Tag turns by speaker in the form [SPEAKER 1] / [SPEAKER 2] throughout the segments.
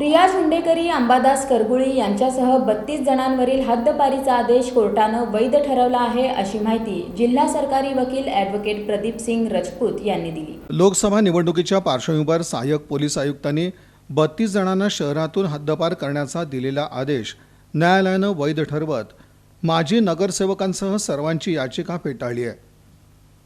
[SPEAKER 1] रियाज हुंडेकरी अंबादास करगुळी यांच्यासह बत्तीस जणांवरील हद्दपारीचा आदेश कोर्टानं वैध ठरवला आहे अशी माहिती जिल्हा सरकारी वकील ॲडव्होकेट प्रदीप सिंग रजपूत यांनी दिली.
[SPEAKER 2] लोकसभा निवडणुकीच्या पार्श्वभूमीवर सहाय्यक पोलीस आयुक्तांनी बत्तीस जणांना शहरातून हद्दपार करण्याचा दिलेला आदेश न्यायालयानं वैध ठरवत माजी नगरसेवकांसह सर्वांची याचिका फेटाळली आहे.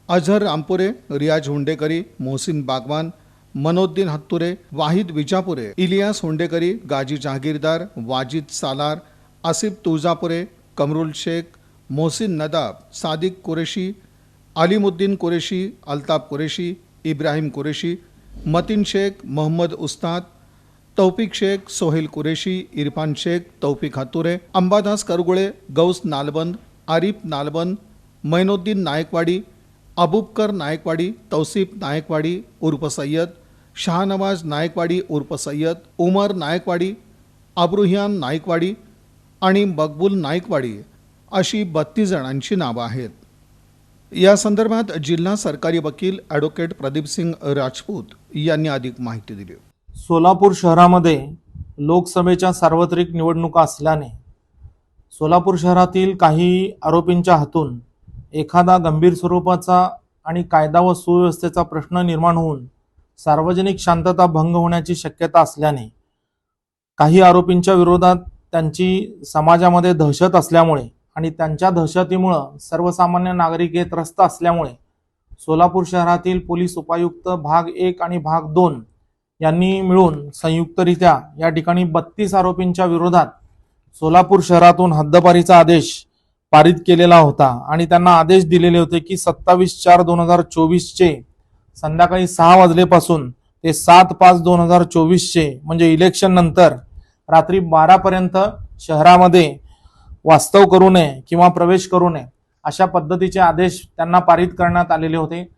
[SPEAKER 2] अझर रामपुरे रियाज हुंडेकरी मोहसिन बागवान मनोद्दीन हत्तुरे वाहिद विजापुरे इलियास हुंडेकरी गाजी जहागीरदार वाजिद सालार आसिफ तुळजापुरे कमरुल शेख मोहसिन नदाब सादिक कुरेशी अलिमुद्दीन कुरेशी अल्ताफ कुरेशी इब्राहिम कुरेशी मतीन शेख मोहम्मद उस्ताद तौफिक शेख सोहेल कुरेशी इरफान शेख तौफिक हातुरे अंबादास करगुळे गौस नालबंद आरिफ नालबंद मैनुद्दीन नायकवाडी अबुबकर नायकवाडी तौसिफ नायकवाडी उर्फ सय्यद शाहनवाज नायकवाडी उर्फ सय्यद उमर नायकवाडी अब्रुहियान नायकवाडी आणि मकबूल नायकवाडी अशी बत्तीस जणांची नावं आहेत. या संदर्भात जिल्हा सरकारी वकील ॲडव्होकेट प्रदीपसिंग राजपूत यांनी अधिक माहिती दिली.
[SPEAKER 3] सोलापूर शहरामध्ये लोकसभेच्या सार्वत्रिक निवडणुका असल्याने सोलापूर शहरातील काही आरोपींच्या हातून एखादा गंभीर स्वरूपाचा आणि कायदा व सुव्यवस्थेचा प्रश्न निर्माण होऊन सार्वजनिक शांतता भंग होण्याची शक्यता असल्याने काही आरोपींच्या विरोधात त्यांची समाजामध्ये दहशत असल्यामुळे आणि त्यांच्या दहशतीमुळं सर्वसामान्य नागरिक हे त्रस्त असल्यामुळे सोलापूर शहरातील पोलीस उपायुक्त भाग एक आणि भाग दोन यांनी मिळून संयुक्तरित्या या ठिकाणी बत्तीस आरोपींच्या विरोधात सोलापूर शहरातून हद्दपारीचा आदेश पारित केलेला होता आणि त्यांना आदेश दिलेले होते की सत्तावीस चार दोन हजार चोवीसचे संध्याकाळी सहा वाजलेपासून ते सात पाच दोन हजार चोवीसचे म्हणजे इलेक्शन नंतर रात्री बारापर्यंत शहरामध्ये वास्तव करू नये किंवा प्रवेश करू नये अशा पद्धतीचे आदेश त्यांना पारित करण्यात आलेले होते.